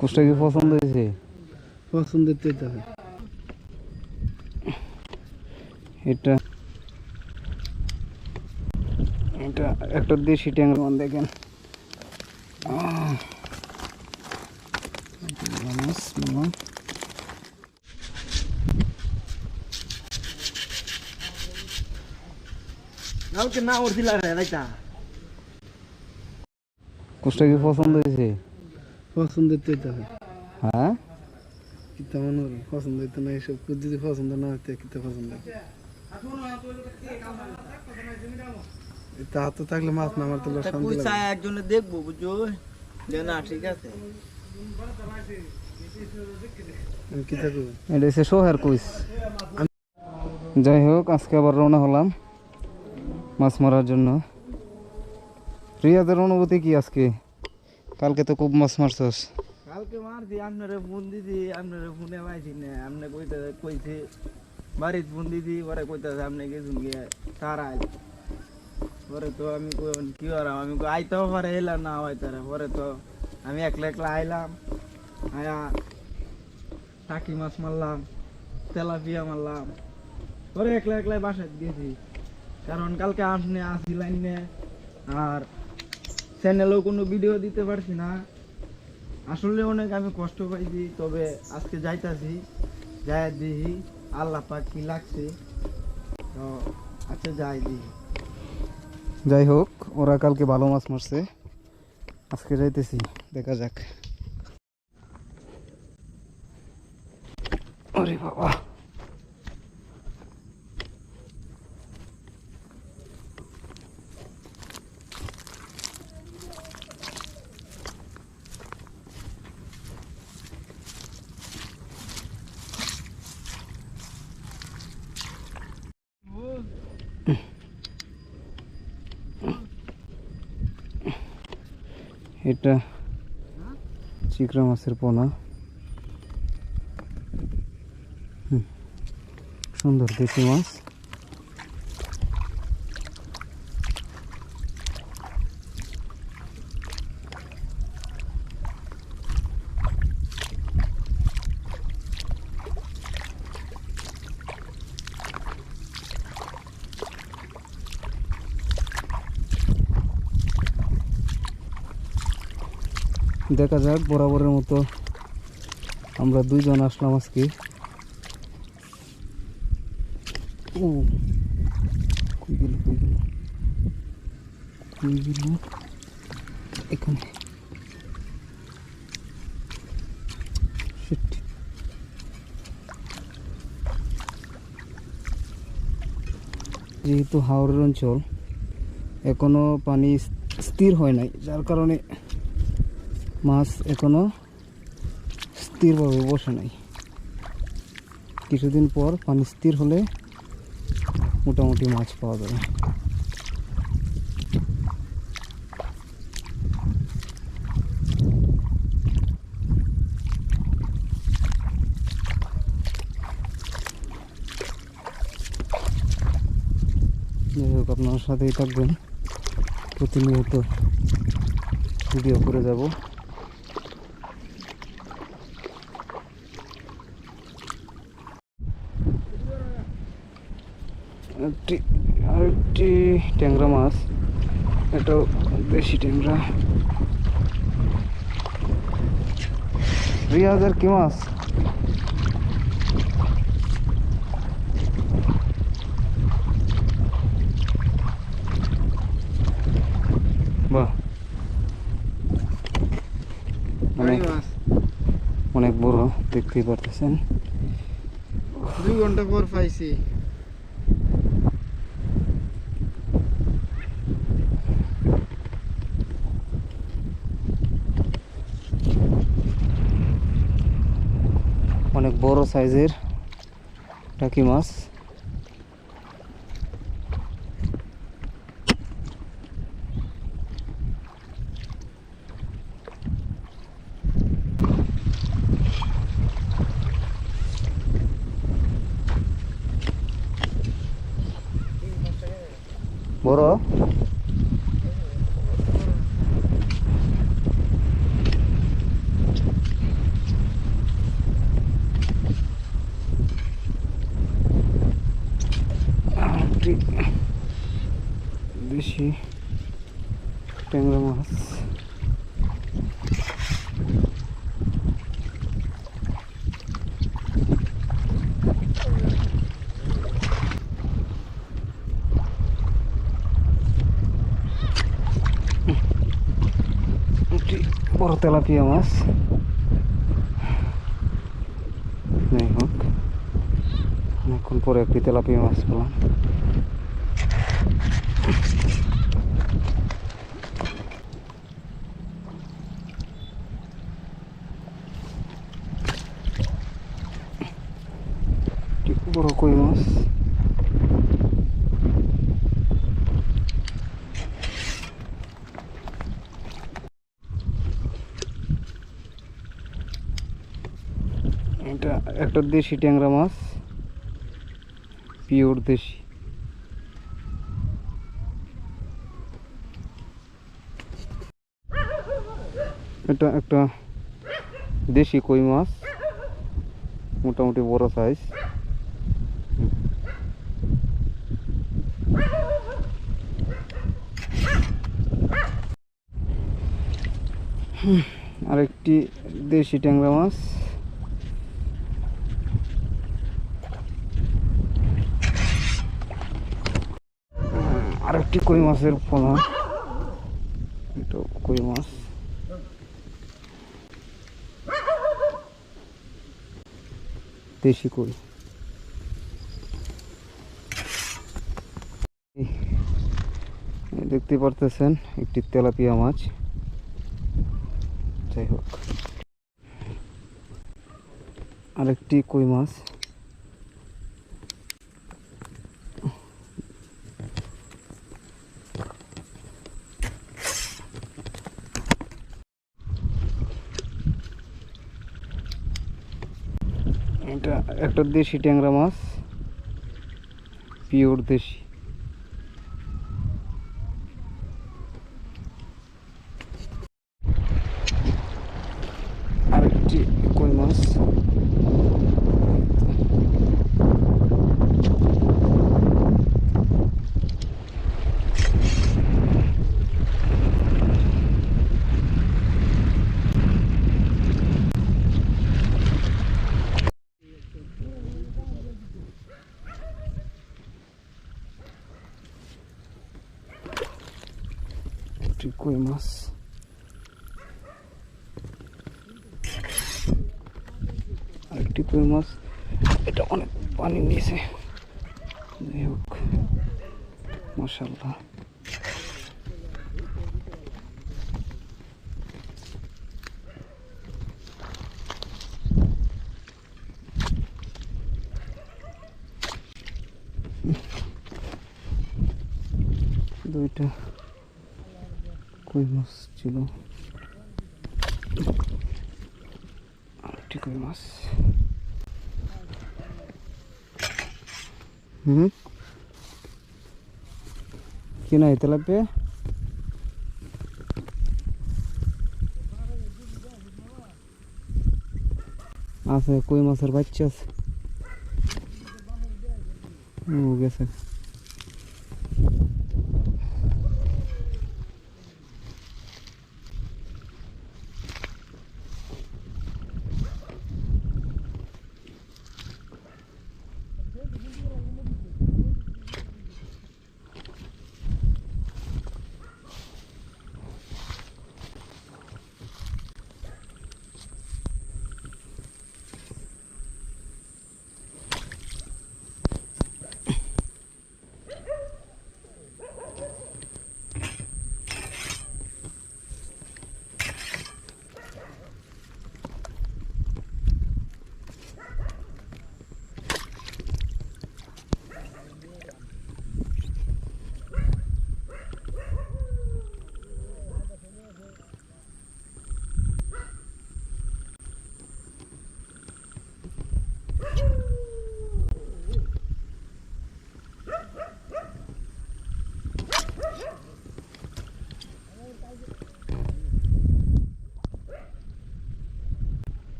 কোষটা কি পছন্দ হয়েছে? পছন্দের তো হয় এটা এটা একটা দেশি ট্যাংরা দেখেন। কোষটা কি পছন্দ হয়েছে? পছন্দের তো হয়। হ্যাঁ? কি তেমন ওর পছন্দ হইতো না এসব যদি পছন্দ না হইতে কিতে পছন্দ তা তো থাকলে মাছ না আমার তো শান্তি লাগে। একজনে দেখব বুঝছ? না ঠিক আছে। আমি কি থাকব এটা হচ্ছে সোহের কুইস যাই হোক আজকে আবার রওনা হলাম মাছ মারার জন্য। রিয়াদের অনুভূতি কি আজকে? কালকে তো খুব মাছ মারছস। কালকে মারছি, আপনারে ফোন দিছি, আপনারে ফোনে পাইছি না, আপনি কইতে কইছে বাড়িতে ফোন দিছি, পরে কইতাছে আপনি গেছুন গিয়ে তারা পরে তো আমি কি করাম আমি আইতেও পারে এলাম না হইতারে পরে। তো আমি একলা একলা আইলাম, আয়া টাকি মাছ মারলাম, তেলাপিয়া মারলাম। পরে একলা একলাই বাসায় গেছি, কারণ কালকে আপনি আসিলেন লাইনে, আর চ্যানেলেও কোনো ভিডিও দিতে পারছি না। আসলে অনেক আমি কষ্ট পাইছি, তবে আজকে যাইতাছি, যাই দেখি আল্লাহ পাক কি লাগছে। তো আচ্ছা যাই দেখি। যাই হোক, ওরা কালকে ভালো মাছ মারছে। আজকে যাইতেছি, দেখা যাক। আরে বাবা। এটা চিকরা মাছের পোনা। সুন্দর দেশি মাছ। দেখা যাক, বরাবরের মতো আমরা দুইজন আসলাম আজকে। যেহেতু হাওড়ের অঞ্চল, এখনও পানি স্থির হয় নাই, যার কারণে মাছ এখনও স্থিরভাবে বসে নাই। কিছুদিন পর পানি স্থির হলে মোটামুটি মাছ পাওয়া যাবে। যাই হোক, আপনার সাথেই থাকবেন। প্রতিনিয়ত ভিডিও করে যাব। একটি আরেকটি ট্যাংরা মাছ। এটাও দেশি ট্যাংরা। রিয়াজের কি মাছ? বাহ। অনেক মাছ? অনেক বড় দেখতেই পারতেছেন। দুই ঘণ্টা পর পাইছি অনেক বড় সাইজের টাকি মাছ বড় বেশি ট্যাংরা মাছ বড় তেলাপিয়া মাছ যাই হোক অনেকক্ষণ পরে একটি তেলাপিয়া মাছ পেলাম বড় কই মাছ এটা একটা দেশি ট্যাংরা মাছ পিওর দেশি। এটা একটা দেশি কই মাছ, মোটামুটি বড় সাইজ আরেকটি দেশি ট্যাংরা মাছ। আরেকটি কই মাছের পোনা। এটা কই মাছ। দেশি কই? দেখতে পারতেছেন একটি তেলাপিয়া মাছ। যাই হোক। আরেকটি কই মাছ? এটা একটা দেশি ট্যাংরা মাছ পিওর দেশি আরেকটি কই মাছ একটি কই মাছ আরেকটি কই মাছ এটা অনেক পানি নিয়েছে। যাই হোক মশাল্লাহ দুইটা কই মাছ ছিল? আরেকটি কই মাছ? হুম। কি নাই তেলাপিয়া? আছে কই মাছের বাচ্চা আছে? গেছে।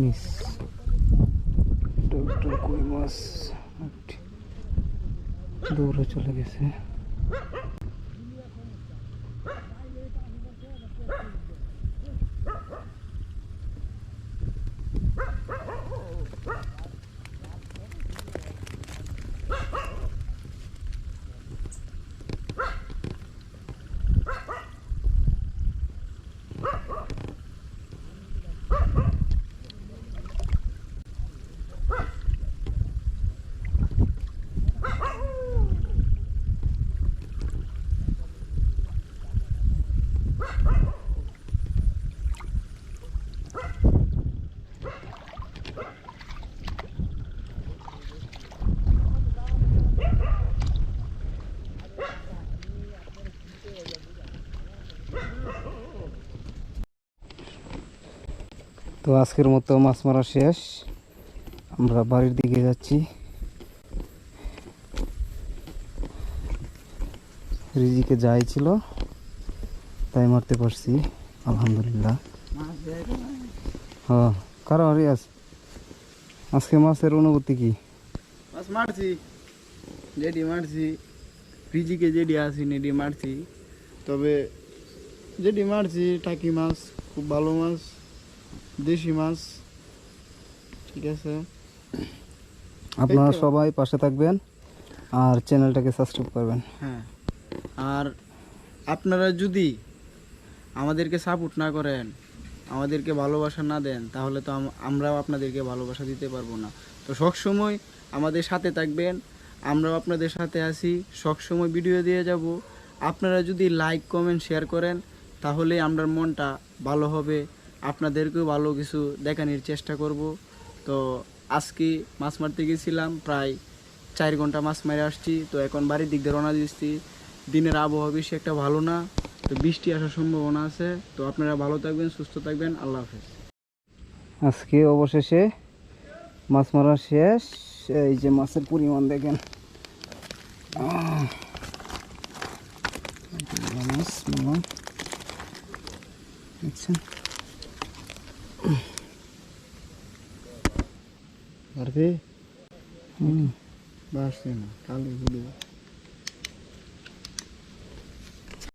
মিস ডক্টর কই মাছ? দৌড়ে চলে গেছে। তো আজকের মতো মাছ মারা শেষ। আমরা বাড়ির দিকে যাচ্ছি। রিজিকে যাই ছিল, তাই মারতে পারছি, আলহামদুলিল্লাহ। হ্যাঁ কারও রিয়াজ আজকে মাছের অনুভূতি কি? মাছ মারছি যেটি মারছি ফ্রিজিকে যেটি আসি নেটি মারছি। তবে যেটি মারছি, টাকি মাছ, খুব ভালো মাছ। দেশি মাছ। ঠিক আছে। আপনারা সবাই পাশে থাকবেন আর চ্যানেলটাকে সাবস্ক্রাইব করবেন। হ্যাঁ। আর আপনারা যদি আমাদেরকে সাপোর্ট না করেন আমাদেরকে ভালোবাসা না দেন তাহলে তো আমরাও আপনাদেরকে ভালোবাসা দিতে পারব না। তো সবসময় আমাদের সাথে থাকবেন আমরাও আপনাদের সাথে আছি সবসময় ভিডিও দিয়ে যাব। আপনারা যদি লাইক কমেন্ট শেয়ার করেন তাহলে আমরা মনটা ভালো হবে। আপনাদেরকেও ভালো কিছু দেখানোর চেষ্টা করব। তো আজকে মাছ মারতে গেছিলাম প্রায় চার ঘণ্টা মাছ মেরে আসছি। তো এখন বাড়ির দিক দিয়ে রওনা দিচ্ছি। দিনের আবহাওয়া বেশি একটা ভালো না তো বৃষ্টি আসার সম্ভাবনা আছে। তো আপনারা ভালো থাকবেন সুস্থ থাকবেন আল্লাহ হাফেজ। আজকে অবশেষে মাছ মারা শেষ। এই যে মাছের পরিমাণ দেখেন। আহ, Berarti? Hmm. Bahas ini, kali.